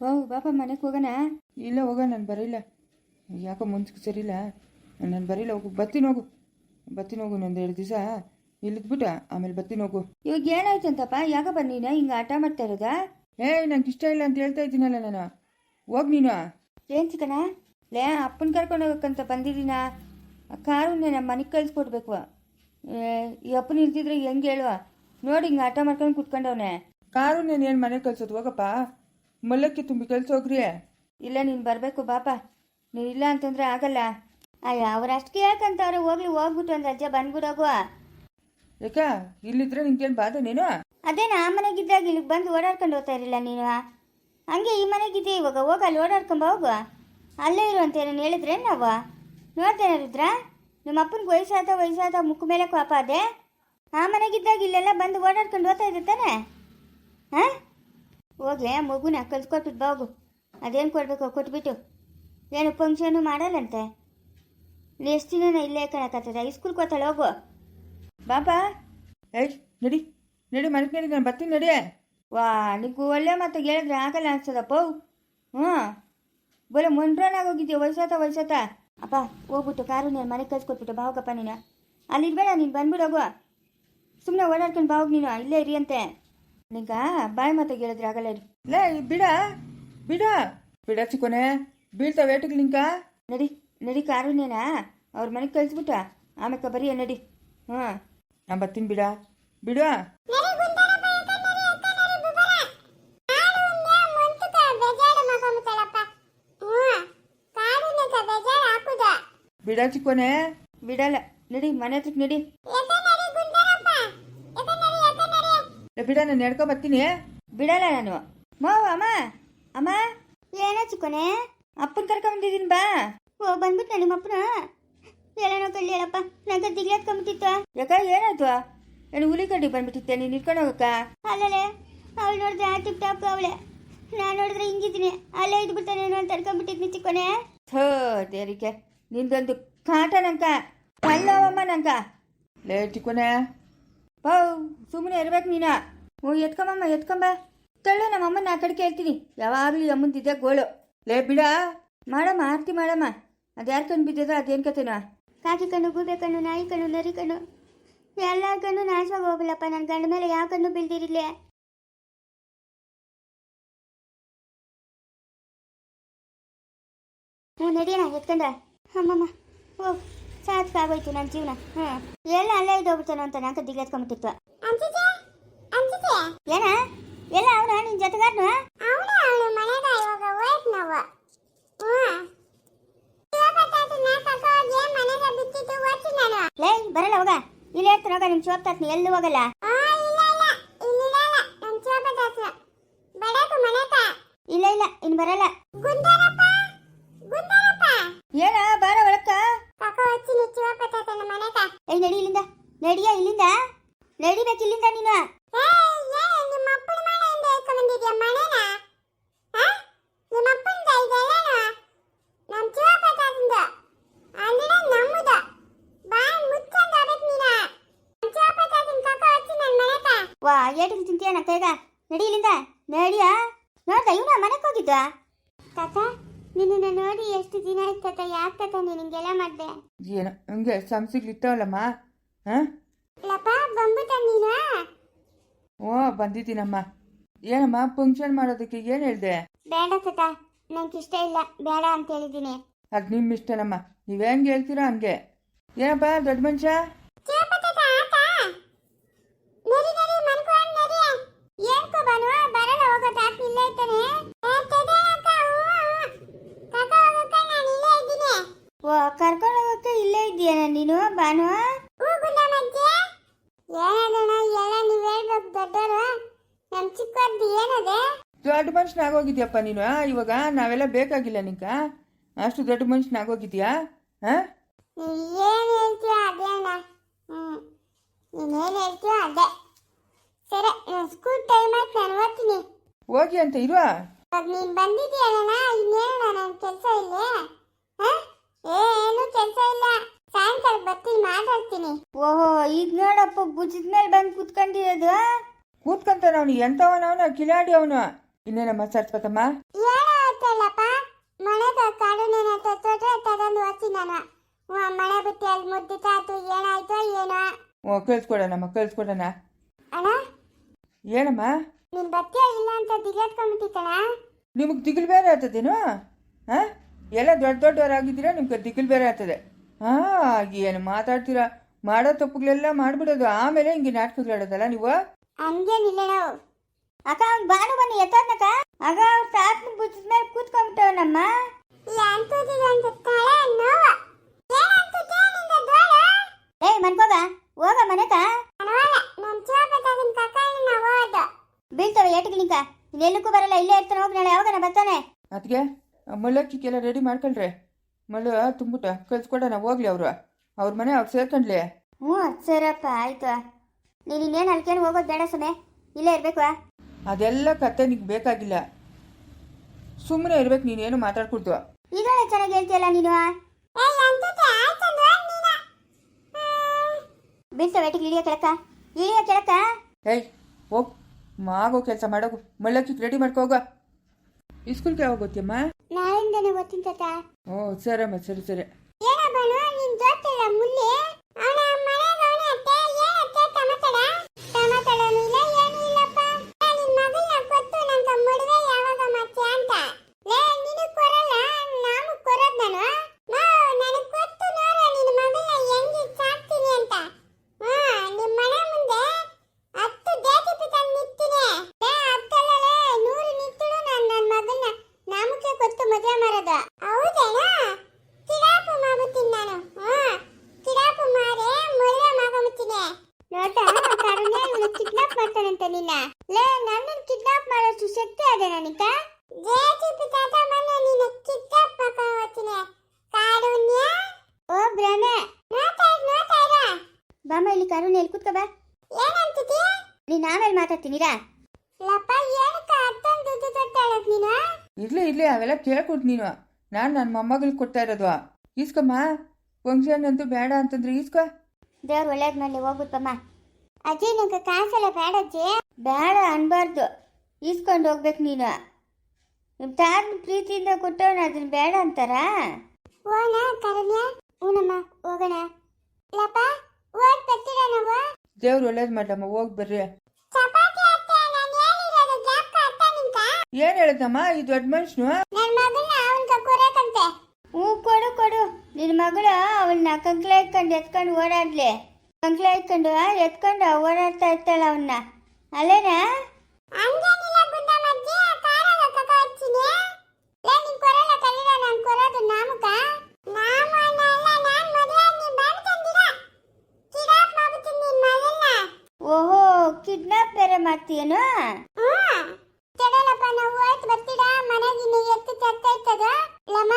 ಓ ಬಾಪ ಮನೆಗೆ ಹೋಗೋಣ? ಇಲ್ಲ ಹೋಗ ನಾನು ಬರಿಲ್ಲ ಯಾಕೋ ಮುಂಚೆ ಸರಿಲ್ಲ ನಾನು ಬರಿಲ್ಲ ಹೋಗು. ಬತ್ತೀನಿ ಹೋಗು. ಬತ್ತಿನ ಹೋಗು ಒಂದು ಎರಡು ದಿವಸ. ಇಲ್ಲಿದ್ಬಿಟ್ಟ ಆಮೇಲೆ ಬತ್ತಿನ ಹೋಗು. ಇವಾಗ ಏನಾಯ್ತಂತಪ್ಪ? ಯಾಕಪ್ಪ ನೀನು ಹಿಂಗೆ ಆಟ ಮಾಡ್ತಾ ಇರೋದಾ? ಏಯ್ ನಂಗೆ ಇಷ್ಟ ಇಲ್ಲ ಅಂತ ಹೇಳ್ತಾ ಇದ್ದೀನಲ್ಲ ನಾನು. ಹೋಗಿ ನೀನು. ಏನ್ ಚಿಕ್ಕಣ ಲೇ ಅಪ್ಪನ ಕರ್ಕೊಂಡು ಹೋಗಕ್ಕಂತ ಬಂದಿದ್ದೀನ? ಕಾರು ನಮ್ಮ ಮನೆಗೆ ಕಳಿಸ್ಕೊಡ್ಬೇಕು ಈ ಅಪ್ಪನ ಇಲ್ದಿದ್ರೆ ಹೆಂಗೆ ಹೇಳುವ? ನೋಡಿ ಹಿಂಗೆ ಆಟ ಮಾಡ್ಕೊಂಡು ಕುತ್ಕೊಂಡವನೆ. ಕಾರು ನಾನು ಏನು ಮನೆಗೆ ಕಳ್ಸೋದು ಹೋಗಪ್ಪ. ಮಲ್ಲಕ್ಕಿ ತುಂಬಿ ಕಳ್ಸಿ ಇಲ್ಲ ನೀನು ಬರಬೇಕು ಬಾಪ ನೀನು ಇಲ್ಲ ಅಂತಂದ್ರೆ ಆಗಲ್ಲ. ಅಯ್ಯ ಅವ್ರು ಅಷ್ಟು ಕೇಳ್ಕಂತವ್ರೆ ಹೋಗ್ಲಿ ಹೋಗ್ಬಿಟ್ಟು ಒಂದು ರಜೆ ಬಂದ್ಬಿಡೋಗುವ ಯಾಕ? ಇಲ್ಲಿದ್ರೆ ನಿನ್ಗೇನು ಬಾಧೆ ನೀನು? ಅದೇ ಆ ಮನೆಗಿದ್ದಾಗ ಇಲ್ಲಿಗೆ ಬಂದು ಓಡಾಡ್ಕೊಂಡು ಹೋಗ್ತಾ ಇರಲಿಲ್ಲ ನೀನು? ಹಂಗೆ ಈ ಮನೆಗಿದ್ದೆ ಇವಾಗ ಹೋಗ ಅಲ್ಲಿ ಓಡಾಡ್ಕೊಂಬ ಹೋಗು. ಅಲ್ಲೇ ಇರು ಅಂತ ಏನೋ ಹೇಳಿದ್ರೆ ನಾವು? ನೋಡ್ತೇನೆ ರುದ್ರ ನಿಮ್ಮ ಅಪ್ಪನಿಗೆ ವಯಸ್ಸಾದ ವಯಸ್ಸಾದ ಮುಖ ಮೇಲೆ ಕೋಪ ಅದೇ? ಆ ಮನೆಗಿದ್ದಾಗ ಇಲ್ಲೆಲ್ಲ ಬಂದು ಓಡಾಡ್ಕೊಂಡು ಹೋಗ್ತಾ ಇದ್ದೆ ತಾನೆ? ಹಾಂ? ಹೋಗ್ಲೆ ಮಗುನ ಕಲ್ಸ್ಕೊಟ್ಬಿಟ್ಟು ಬಾಗು ಹೋಗು ಅದೇನು ಕೊಡಬೇಕು ಕೊಟ್ಬಿಟ್ಟು? ಏನು ಫಂಕ್ಷನು ಮಾಡಲ್ಲಂತೆ? ಎಷ್ಟು ದಿನ ಇಲ್ಲೇ ಕಣಕತ್ತದ ಇಸ್ಕೂಲ್ಗೆ ಹೋಗ್ತಾಳೆ ಹೋಗು. ಬಾಬಾ! ಏಯ್ ನಡಿ. ನಡಿ ಮನೆ ನಡಿ ನಾನು ಬರ್ತೀನಿ ನಡಿ. ವಾ ನಿಗೂ ಒಳ್ಳೆ ಮಾತು ಹೇಳಿದ್ರೆ ಆಗಲ್ಲ ಅನ್ಸದಪ್ಪ ಹ್ಞೂ ಬೋಲೆ ಹೋಗಿದ್ದೆ ವಯಸ್ಸಾತ ವಯಸ್ಸಾತ ಅಪ್ಪ ಹೋಗ್ಬಿಟ್ಟು ಕಾರು ನೀನು ಮನೆಗೆ ಕಳ್ಸ್ಕೊಟ್ಬಿಟ್ಟು ಬಾವಗಪ್ಪ ನೀನು. ಅಲ್ಲಿ ಇರ್ಬೇಡ ನೀನು ಬಂದ್ಬಿಡೋಗು ಸುಮ್ಮನೆ ಓಡಾಡ್ಕೊಂಡು ಬಾವಾಗ ನೀನು ಇಲ್ಲೇ ಇರಿ ಅಂತೆ. ನಿಂಗ ಬಾಯಿ ಮತ್ತೆ ಹೇಳಿದ್ರೆ ಆಗಲ್ಲ ರೀ. ಲೇ ಬಿಡ ಬಿಡ. ಬಿಡ ಚಿಕ್ಕೋನೆ ಬೀಳ್ತಾವ ಏಟಿಗೆ ನಿಂಕ ನಡಿ ನಡಿ ಕಾರಣ ಅವ್ರ ಮನೆಗೆ ಕಳಿಸ್ಬಿಟ್ಟ. ಆಮೇಲೆ ಬರೀ ನಡಿ. ಹ್ಞೂ ನಾನು ಬರ್ತೀನಿ ಬಿಡ. ಬಿಡ. ಬಿಡ ಚಿಕ್ಕೋನೆ. ಬಿಡಲ್ಲ. ನಡಿ ಮನೆ ಹತ್ರಕ್ಕೆ ನಡಿ. ಲೇ ಬಿಡ ನಾನು ನಡ್ಕೊ ಬರ್ತೀನಿ. ಬಿಡಲ್ಲ ನಾನು. ಮಾವ ಅಮ್ಮ. ಅಮ್ಮ? ಏನೋ ಚಿಕ್ಕೋನೆ? ಅಪ್ಪನ ಕರ್ಕೊಂಬಂದಿದ್ದೀನಿ ಬಾ. ಓ ಬಂದ್ಬಿಟ್ಟು ನಿಮ್ಮ ಅಪ್ಪನ? ಏನೋ ಕಳ್ಳಿ ಹೇಳಪ್ಪ. ನಂಗೆ ದಿಗ್ಲಿ ಹತ್ಕೊಂಡ್ಬಿಟ್ಟಿತ್ತು ಯಾಕ ಏನಾಯ್ತು? ಏನು ಹುಲಿ ಕಡ್ಡಿ ಬಂದ್ಬಿಟ್ಟಿತ್ತೆ ನೀನು ಇಟ್ಕೊಂಡು ಹೋಗಕ್ಕ? ಅಲ್ಲಲೇ ಅವಳು ನೋಡಿದ್ರೆ ಆ ಟಿಪ್ ಟಾಪ್ ಅವಳೆ. ನಾನು ನೋಡಿದ್ರೆ ಹಿಂಗಿದ್ದೀನಿ. ಅಲ್ಲೇ ಇದ್ಬಿಡ್ತಾನೆ ಅಂತ ತಡ್ಕೊಂಡ್ಬಿಟ್ಟಿದ್ನಿ ಚಿಕ್ಕೋನೆ. ಥೋ ದೇರಿಕೆ ನಿಂದೊಂದು ಕಾಟ ನಂಕ. ಅಲ್ಲವಮ್ಮ ನಂಕ. ಲೇ ಚಿಕ್ಕೋನೆ. ಪೌ ಸುಮ್ಮನೆ ಇರ್ಬೇಕು ನೀನ. ಹ್ಞೂ, ಎತ್ಕೊಂಬಮ್ಮ, ಎತ್ಕೊಂಬ. ತಳ್ಳು ನಮ್ಮ ಅಮ್ಮನ ಆ ಕಡೆ ಕೇಳ್ತೀನಿ. ಯಾವಾಗಲೂ ಅಮ್ಮಂದಿದ್ದೆ ಗೋಳು. ಲೇ, ಬಿಡ. ಮಾಡಮ್ಮ, ಆರತಿ ಮಾಡಮ್ಮ. ಅದು ಯಾರು ಕಣ್ಣು ಬಿದ್ದದ ಅದೇನು ಕತೆನೋ ಕಾಕಿ ಕಣ್ಣು, ಗೂಬೆ ಕಣ್ಣು, ನಾಯಿ ಕಣ್ಣು, ನರಿ ಕಣ್ಣು. ಎಲ್ಲ ಕಣ್ಣು ನಾಶವಾಗಿ ಹೋಗಲಪ್ಪ ನನ್ನ ಗಂಡ ಮೇಲೆ ಯಾವ ಕಣ್ಣು ಬೀಳ್ದಿರಿಲ್ಲ ಹ್ಞೂ ನಡಿಯಣ ಎತ್ಕೊಂಡ ಅಮ್ಮಮ್ಮ ಓ ಸಾಕಾಗೋಯ್ತು ನನ್ನ ಜೀವನ. ಹ್ಞೂ ಎಲ್ಲ ಅಲ್ಲೇ ಇದ್ದೋಗ್ಬಿಡ್ತಾನೋ ಅಂತ ನಾಕ ದಿಗ್ಲು ಎತ್ಕೊಂಡ್ಬಿಟ್ಟಿತ್ತು ಏನ? ಎಲ್ಲ ಅವನ ನಿನ್ ಜೊತೆಗಾರನು? ಲೇ ಬರಲ್ಲ ಹೋಗ. ಇಲ್ಲಿ ಇರ್ತಾನೆ ಹೋಗ ನಿಮ್ ಚೋಪ್ ತಾತ್ನಿ ಎಲ್ಲೂ ಹೋಗಲ್ಲ. ಇಲ್ಲ ಇಲ್ಲ. ಇನ್ ಬರಲ್ಲ. ಗುಂಡರಪ್ಪ? ಬಾರ ಏನ ಬಾರ ಒಳಕ್ಕ ನಿಚ್ಚಿ ಹೋಗ್ತೀನಿ ನಮ್ಮ ಮನೆಗ ಏ ನಡಿ ಇಲ್ಲಿಂದ. ನಡಿಯ ಇಲ್ಲಿಂದ? ನಡಿಬೇಕು ಇಲ್ಲಿಂದ ನೀನು. ವಾ ಏಟಿಗೆ ತಿಂತೀಯ ನನ್ನ ಕೈಗ ನಡಿ ಇಲ್ಲಿಂದ. ನಡಿಯ. ನೋಡ್ದ ಇವನ ಮನೆಗೆ ಹೋಗಿದ್ದ ತಾತ ನಿನ್ನನ್ನು ನೋಡಿ ಎಷ್ಟು ದಿನ ಆಯ್ತು ತಾತ? ಯಾಕೆ ತಾತ ನೀನು ಹಿಂಗೆಲ್ಲ ಮಾಡಿದೆ? ಏನು ಹಂಗೆ ಸಂಸಿಗ್ಲಿತ್ತವಲ್ಲಮ್ಮ ಹಾಂ? ಲಪ್ಪ ಬಂದ್ಬಿಟ್ಟ ನೀನು. ಓ ಬಂದಿದ್ದೀನಮ್ಮ. ಏನಮ್ಮ ಫಂಕ್ಷನ್ ಮಾಡೋದಕ್ಕೆ ಏನು ಹೇಳ್ದೆ? ಬೇಡ ತಾತ ನಂಗೆ ಇಷ್ಟ ಇಲ್ಲ ಬೇಡ ಅಂತ ಹೇಳಿದ್ದೀನಿ. ಅದು ನಿಮ್ಮ ಇಷ್ಟನಮ್ಮ ನೀವು ಹೆಂಗೆ ಹೇಳ್ತೀರಾ ಹಂಗೆ? ಏನಪ್ಪ ದೊಡ್ಡ ಮನುಷ್ಯ ನರಿ ನರಿ ಮನ್ಕೊಂಡ್ ನರಿ ಏನ್ಕೋ ಬಾನು ಬರಲ್ಲ ಹೋಗೋ ತಾತ ಇಲ್ಲೇ ಇದ್ದಾನೆ ಏ, ತೆದೆ ಅಕ್ಕ, ಹ್ಞೂ, ಹ್ಞೂ. ಕರ್ಕೊ ಹೋಗಕ್ಕ ನಾನು ಇಲ್ಲೇ ಇದ್ದೀನಿ ಓ ಕರ್ಕೊಂಡು ಹೋಗಕ್ಕೆ ಇಲ್ಲೇ ಇದೆಯಾ ನೀನು ಬಾನು ಆಗೋಗಿದ್ಯಪ್ಪ ಏನದಣ್ಣ ಎಲ್ಲ ನೀವು ಹೇಳ್ಬೇಕು ದೊಡ್ಡವರು. ನಮ್ಮ ಚಿಕ್ಕದ್ದು ಏನದೆ? ದೊಡ್ಡ ಮನುಷ್ಯನಾಗೋಗಿದ್ಯಪ್ಪ ನೀನು ಇವಾಗ ನಾವೆಲ್ಲ ಬೇಕಾಗಿಲ್ಲ ನಿಂಕ. ಅಷ್ಟು ದೊಡ್ಡ ಮನುಷ್ಯನಾಗೋಗಿದ್ಯಾ ಹಾಂ ಏನು ಹೇಳ್ತೀಯೋ ಅದೇ ಅಣ್ಣ. ಹ್ಞೂ ನೀನೇನು ಹೇಳ್ತೀಯೋ ಅದೇ. ಸರಿ ಸ್ಕೂಲ್ ಟೈಮ್ ಆಯ್ತು ನಾನು ಓದ್ತೀನಿ ಹೋಗಿ ಅಂತ ಇರುವ? ಇವಾಗ ನೀನು ಬಂದಿದ್ದೀಯಲ್ಲ ಇನ್ನೇನು ನನ್ನ ಕೆಲಸ ಇಲ್ಲಿ? ಹಾಂ ಕೆಲಸ ಇಲ್ಲ. ಸಾಯಂಕಾಲ ಬರ್ತೀನಿ ಮಾತಾಡ್ತೀನಿ. ಓಹೋ ಈಗ ನೋಡಪ್ಪ ಭುಜದ ಮೇಲೆ ಬಂದು ಕುತ್ಕೊಂಡಿರೋದು. ಕೂತ್ಕೊಂತಾನ ಅವನು ಎಂತವನವನ ಕಿಲಾಡಿ ಅವನು. ಇನ್ನೇನಮ್ಮ ಸರ್ಸ್ಬೇಕಮ್ಮ ಹೇಳತ್ತಲ್ಲಪ್ಪ ಕಾಡು ಕಾಡುನೇನ ತೊಟ್ಟರೆ ತಗೊಂಡು ಹೋಗ್ತೀನಿ ನಾನು. ಮಳೆ ಬಿಟ್ಟು ಅಲ್ಲಿ ಓ ಏನಾಯ್ತೋ ಏನೋ. ಓ ಕಳ್ಸ್ಕೊಡೋಣಮ್ಮ ಕಳ್ಸ್ಕೊಡೋಣ. ಅಣ್ಣ? ಏನಮ್ಮ? ನೀನ್ ಬರ್ತೀಯ ಇಲ್ಲ ಅಂತ ದಿಗಾಡ್ಕೊಂಡ್ಬಿಟ್ಟಿತ್ತಣ್ಣ ನಿಮಗೆ ದಿಗಿಲ್ ಬೇರೆ ಆಗ್ತದೇನು? ಹಾಂ? ಎಲ್ಲ ದೊಡ್ಡ ದೊಡ್ಡವರಾಗಿದ್ದೀರಾ? ನಿಮ್ಗೆ ದಿಗಿಲ್ ಬೇರೆ ಆಗ್ತದೆ. ಹಾಂ ಏನು ಮಾತಾಡ್ತೀರಾ? ಮಾಡೋ ತಪ್ಪುಗಳೆಲ್ಲ ಮಾಡಿಬಿಡೋದು. ಆಮೇಲೆ ಹಿಂಗೆ ನಾಟಕಗಳಾಡೋದಲ್ಲ ನೀವು? ಹಂಗೇನಿಲ್ಲ ನಾವು. ಅಕ್ಕ ಅವ್ನು ಬಾನು ಬನ್ನಿ ಎತ್ತೋದ್ನಕ್ಕ ಆಗ ಅವ್ರ ತಾತನ ಬುಜ್ಜದ ಮೇಲೆ ಕೂತ್ಕೊಂಡ್ಬಿಟ್ಟವನಮ್ಮ ಏಯ್ ಮನ್ಕೋಗ ಹೋಗ ಮನೆಕ. ಬೀಳ್ತವೆ ಏಟಿಗೆ ನಿಂಕ ಇನ್ನೆಲ್ಲಕ್ಕೂ ಬರಲ್ಲ ಇಲ್ಲೇ ಇರ್ತಾನೆ ಹೋಗಿ ನಾಳೆ ಯಾವಾಗ ಬರ್ತಾನೆ. ಅದಕ್ಕೆ ಮಳ್ಳಕ್ಕಿಗೆಲ್ಲ ರೆಡಿ ಮಾಡ್ಕೊಳ್ರೆ. ಮಳ್ಳ ತುಂಬಿಟ ಕಳ್ಸ್ಕೊಡೋಣ ಹೋಗ್ಲಿ ಅವರು. ಅವ್ರ ಮನೆ ಅವ್ರು ಸೇರ್ಕೊಂಡ್ಲಿ. ಹ್ಞೂ ಸರಪ್ಪ ಆಯ್ತು. ನೀನು ಇನ್ನೇನು ಅಲ್ಕೇನು ಹೋಗೋದು ಬೇಡ ಸುಮ್ಮನೆ ಇಲ್ಲೇ ಇರ್ಬೇಕು. ಅದೆಲ್ಲ ಕತೆ ನಿಂಗೆ ಬೇಕಾಗಿಲ್ಲ. ಸುಮ್ಮನೆ ಇರ್ಬೇಕು ನೀನೇನು ಮಾತಾಡ್ಕೊಡ್ತು ಈಗ ಚೆನ್ನಾಗಿ ಹೇಳ್ತಿಯಲ್ಲ ನೀನು? ಬೀಳ್ತವೆ ಏಟಿಗೆ ಇಳಿಯ ಕೆಳಕ. ಇಳಿಯ ಕೆಳಕ. ಏಯ್ ಹೋಗ್. ಮಾಗೋ ಕೆಲಸ ಮಾಡೋ. ಮಳ್ಳಕ್ಕಿ ರೆಡಿ ಮಾಡ್ಕೋಗ ಇಸ್ಕೂಲ್ ಇಸ್ಕೂಲ್ಗೆ ಯಾವಾಗ ಗೊತ್ತಿಯಮ್ಮ ನಾಳಿಂದನೇ ಓದ್ತೀನಿ ತಾತ. ಓ ಸರಮ್ಮ ಸರಿ ಸರಿ ಏನಪ್ಪನು ನಿನ್ ಜೊತೆಲ್ಲ ಮುಲ್ಲಿ ಅವನ ಮನೆಗೆ ಅವನ ಅತ್ತೆ ಏನತ್ತೆ ಟಮಟಡ ಟಮಟಡನು ಇಲ್ಲ ಏನು ಇಲ್ಲಪ್ಪ ಏ, ನಿನ್ ಮಗನ್ನ ಕೊತ್ತು ನಂಗ ಮದುವೆ ಯಾವಾಗ ಮತ್ತೆ ಅಂತ ಲೇ ನಿನಗ್ ಕೊರಲ್ಲ ನಾನು ಕೊರೋದ್ ನಾನು ನೋ ನನಗ್ ಕೊತ್ತು ನೋಡು ನಿನ್ ಮಗನ್ನ ಹೆಂಗಿ ಸಾಕ್ತೀನಿ ಅಂತ ಹಾ ನಿಮ್ ಮನೆ ಮುಂದೆ ಹತ್ತು ದೇತಿ ಪಿತನ್ ನಿತ್ತೀನಿ ಲೇ ಹತ್ತಲ್ಲೇ ನೂರು ನಿತ್ತಳು ನಾನು ನನ್ನ ಮಗನ್ನ ನಾಮಕ್ಕೆ ಕೊತ್ತು ಮದುವೆ ಮಾಡೋದು ಹೌದೇನಾ ಕಿರಾಪು ಮಾಡ್ಬಿಡ್ತೀನಿ ನಾನು ಹಾ ಕಿರಾಪು ಮಾರಿ ಮದುವೆ ಮಾಡ್ಕೊಂಬಿಡ್ತೀನಿ ನೋಟ ಕರುಣೆ ಇವನು ಕಿಡ್ನಾಪ್ ಮಾಡ್ತಾನಂತ ನಿನ್ನ ಲೇ ನನ್ನನ್ನು ಕಿಡ್ನಾಪ್ ಮಾಡೋಷ್ಟು ಶಕ್ತಿ ಅದೇ ನನಗ. ಜೇಸಿಪಿ ತಾತ ಮನೆ ನಿನ್ನ ಕಿಡ್ನಾಪ್ ಮಾಡ್ಕೊಂಡು ಹೋಗ್ತೀನಿ ಕಾರುಣ್ಯ. ಓ ಭ್ರಮೆ. ನೋಡ್ತಾ ನೋಡ್ತಾ ಇರ. ಬಾಮ ಇಲ್ಲಿ ಕಾರುಣ್ಯ ಎಲ್ಲಿ ಕೂತ್ಕೋ ಬಾ. ಏನಂತಿದ್ಯಾ ನೀನು ಆಮೇಲೆ ಮಾತಾಡ್ತೀನಿರಾ? ಲಪ್ಪ ಏನಕ್ಕ ಅತ್ತೊಂದು ದುಡ್ಡು ತೊಟ್ಟಾಳಕ್ ನೀನು? ಇರ್ಲಿ ಇರ್ಲಿ ಅವೆಲ್ಲ ಕೇಳ್ಕೊಟ್ ನೀನು. ನಾನು ನನ್ನ ಮೊಮ್ಮಗಳಿಗೆ ಕೊಡ್ತಾ ಇರೋದು. ಈಸ್ಕಮ್ಮ ಫಂಕ್ಷನ್ ಅಂತೂ ಬೇಡ ಅಂತಂದ್ರೆ ಈಸ್ಕೊ. ದೇವ್ರು ಒಳ್ಳೇದು ಮಾಡಲಿ ಹೋಗುತ್ತಮ್ಮ ಅಜ್ಜಿ ನಂಗೆ ಕಾಸೆಲ್ಲ ಬೇಡ ಅಜ್ಜಿ. ಬೇಡ ಅನ್ಬಾರ್ದು. ಈಸ್ಕೊಂಡು ಹೋಗ್ಬೇಕು ನೀನು. ನಿಮ್ಮ ತಾತನ ಪ್ರೀತಿಯಿಂದ ಕೊಟ್ಟವನ ಅದನ್ನ ಬೇಡ ಅಂತಾರಾ? ಓಣ ಕರಣ್ಯ. ಊನಮ್ಮ ಹೋಗೋಣ. ಲಪ್ಪ ಓದ್ ಬರ್ತೀರಾ ನಾವು? ದೇವ್ರು ಒಳ್ಳೇದು ಮಾಡಮ್ಮ ಹೋಗಿ ಬರ್ರಿ. ಚಪಾತಿ ಅತ್ತೆ ನಾನು ಹೇಳಿರೋದು ಜ್ಞಾಪಕ ಅರ್ಥ ನಿಂತ? ಏನು ಹೇಳುತ್ತಮ್ಮ ಈ ದೊಡ್ಡ ಮನುಷ್ಯನು ನನ್ನ ಹ್ಞೂ ಕೊಡು ಕೊಡು. ನಿನ್ನ ಮಗಳು ಅವನ್ನ ಕಂಕ್ಲ ಇಟ್ಕೊಂಡು ಎತ್ಕೊಂಡು ಓಡಾಡ್ಲಿ. ಕಂಕ್ಲ ಇಟ್ಕೊಂಡು ಎತ್ಕೊಂಡು ಓಡಾಡ್ತಾ ಇರ್ತಾಳ ಅವನ್ನ. ಅಲ್ಲೇನಾ? ಓಹೋ ಕಿಡ್ನಾಪ್ ಬೇರೆ ಮಾಡ್ತೀಯೇನು? ನಾವು ಹೋಯ್ತು ಬರ್ತೀರಾ? ಮನೆಗೆ ಎತ್ತು ತತ್ತ ಇರ್ತದ ಲಮ್ಮ?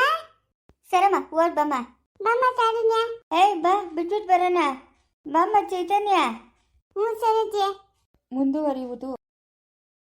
ಸರಮ್ಮ ಓಡ್ ಬಮ್ಮ. ಬಮ್ಮ ಚೈತನ್ಯ ಏಯ್ ಬಾ ಬಿಟ್ಬಿಟ್ಟು ಬರೋಣ. ಬಮ್ಮ ಚೈತನ್ಯ. ಹ್ಞೂ ಸರಿ ಮುಂದುವರಿಯುವುದು.